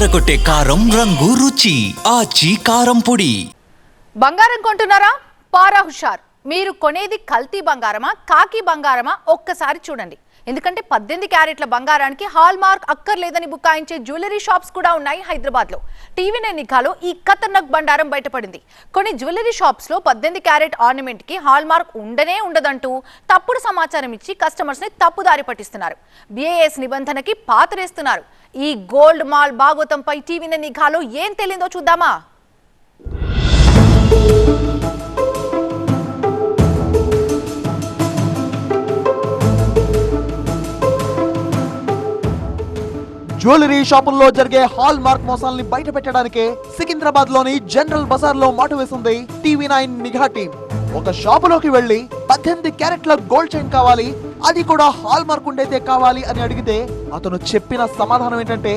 ఎర్రగొట్టే కారం రంగు రుచి ఆచి కారం పొడి. బంగారం కొంటున్నారా? పారా హుషార్. మీరు కొనేది కల్తీ బంగారమా కాకి బంగారమా? ఒక్కసారి చూడండి. ఎందుకంటే పద్దెనిమిది క్యారెట్ల బంగారానికి హాల్ మార్క్ అక్కర్లేదని బుకాయించే జ్యువెలరీ షాప్స్ కూడా ఉన్నాయి హైదరాబాద్లో టీవీ నిఘాలో ఈ ఖతర్నక్ బండారం బయటపడింది. కొన్ని జ్యువెలరీ షాప్స్లో పద్దెనిమిది క్యారెట్ ఆర్నమెంట్కి హాల్ మార్క్ ఉండనే ఉండదంటూ తప్పుడు సమాచారం ఇచ్చి కస్టమర్స్ని తప్పుదారి పట్టిస్తున్నారు. బిఏఎస్ నిబంధనకి పాతరేస్తున్నారు. ఈ గోల్డ్ మాల్ భాగవతంపై టీవీ నిఘాలో ఏం తెలియదో చూద్దామా? జ్యువెలరీ షాపుల్లో జరిగే హాల్ మార్క్ మోసాల్ని బయట పెట్టడానికే సికింద్రాబాద్లోని జనరల్ బజార్లో మాటు వేసింది టీవీ నైన్ నిఘా టీం. ఒక షాపులోకి వెళ్ళి పద్దెనిమిది క్యారెట్ల గోల్డ్ చైన్ కావాలి అది కూడా హాల్ మార్క్ ఉండేదే కావాలి అని అడిగితే అతను చెప్పిన సమాధానం ఏంటంటే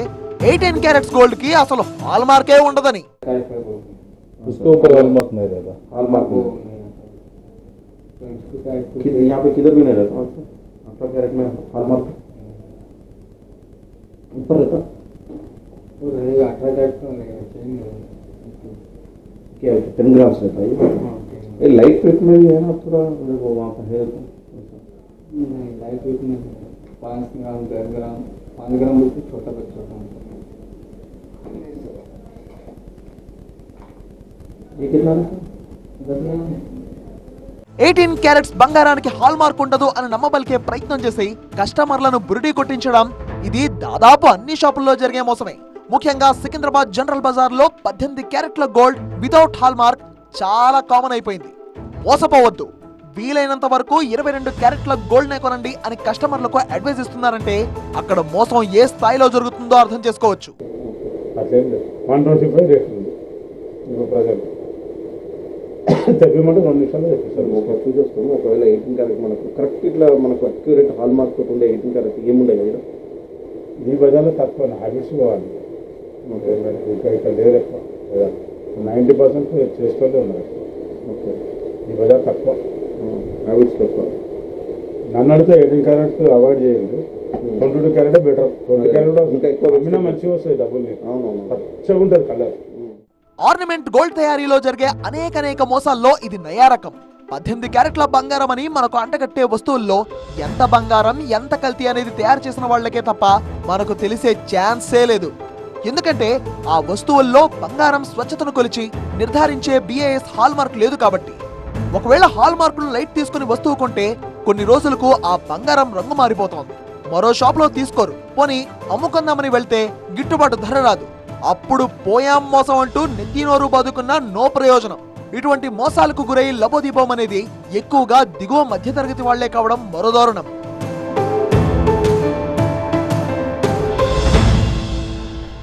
ఎయిటీన్ క్యారెట్స్ గోల్డ్ కి అసలు హాల్ మార్కే ఉండదని उसके ऊपर हॉलमार्क नहीं रहता हॉलमार्क वो कि- यहाँ पे किधर भी नहीं रहता अठारह कैरेट में हॉलमार्क ऊपर रहता वो रहेगा अठारह कैरेट का रहेगा चेन क्या टेन ग्राम्स रहता है ये? हाँ, चेन। ये लाइट वेट में भी है ना थोड़ा वो वहाँ पे है तो नहीं लाइट वेट में है। पाँच ग्राम दस ग्राम पाँच ग्राम बोलते छोटा बच्चा का ये कितना रहता दस ग्राम ఎయిటీన్ క్యారెట్స్ బంగారానికి హాల్ మార్క్ ఉండదు అని నమ్మబలికే ప్రయత్నం చేసి కస్టమర్లను బురిడి కొట్టించడం ఇది దాదాపు అన్ని షాపుల్లో జరిగే మోసమే ముఖ్యంగా సికింద్రాబాద్ జనరల్ బజార్ లో పద్దెనిమిది క్యారెట్ల గోల్డ్ వితౌట్ హాల్ మార్క్ చాలా కామన్ అయిపోయింది మోసపోవద్దు వీలైనంత వరకు ఇరవై రెండు క్యారెట్ల గోల్డ్ నే కొనండి అని కస్టమర్లకు అడ్వైస్ ఇస్తున్నారంటే అక్కడ మోసం ఏ స్థాయిలో జరుగుతుందో అర్థం చేసుకోవచ్చు. తగ్గిమంటే రెండు నిమిషాలు సార్ తెప్పిస్తారు ఒక చూసేస్తాము ఒకవేళ ఎయిటీన్ క్యారెట్ మనకు కరెక్ట్ ఇట్లా మనకు అక్యూరేట్ హాల్ మార్క్ ఉండే ఎయిటీన్ క్యారెట్ ఏముండే కదా ఈ బజార్లో తక్కువ హ్యాబిట్స్ పోవాలి. ఇక్కడ ఇక్కడ లేదు ఎక్కువ. నైంటీ పర్సెంట్ చేస్తూనే ఉన్నారు. ఓకే. ఈ బజార్ తక్కువ. ఎక్కువ నన్ను అడిగితే ఎయిటీన్ క్యారెట్ అవాయిడ్ చేయండి twenty two carat better. Twenty carat ఇంకా ఎక్కువ అమ్మినా మంచిగా వస్తాయి డబ్బులు పచ్చగా ఉంటుంది కలర్. ఆర్నమెంట్ గోల్డ్ తయారీలో జరిగే అనేకనేక మోసాల్లో ఇది నయా రకం. పద్దెనిమిది క్యారెట్ల బంగారం అని మనకు అంటగట్టే వస్తువుల్లో ఎంత బంగారం ఎంత కల్తీ అనేది తయారు చేసిన వాళ్ళకే తప్ప మనకు తెలిసే ఛాన్సే లేదు. ఎందుకంటే ఆ వస్తువుల్లో బంగారం స్వచ్ఛతను కొలిచి నిర్ధారించే బిఏఎస్ హాల్ మార్క్ లేదు కాబట్టి. ఒకవేళ హాల్ మార్కులు లైట్ తీసుకుని వస్తువు కొంటే కొన్ని రోజులకు ఆ బంగారం రంగు మారిపోతోంది. మరో షాప్లో తీసుకోరు. పోని అమ్ముకుందామని వెళ్తే గిట్టుబాటు ధర రాదు. అప్పుడు పోయాం మోసం అంటూ నెత్తినోరు బాదుకున్న నో ప్రయోజనం. ఇటువంటి మోసాలకు గురై లబోదీపం అనేది ఎక్కువగా దిగువ మధ్యతరగతి వాళ్ళే కావడం మరో దారుణం.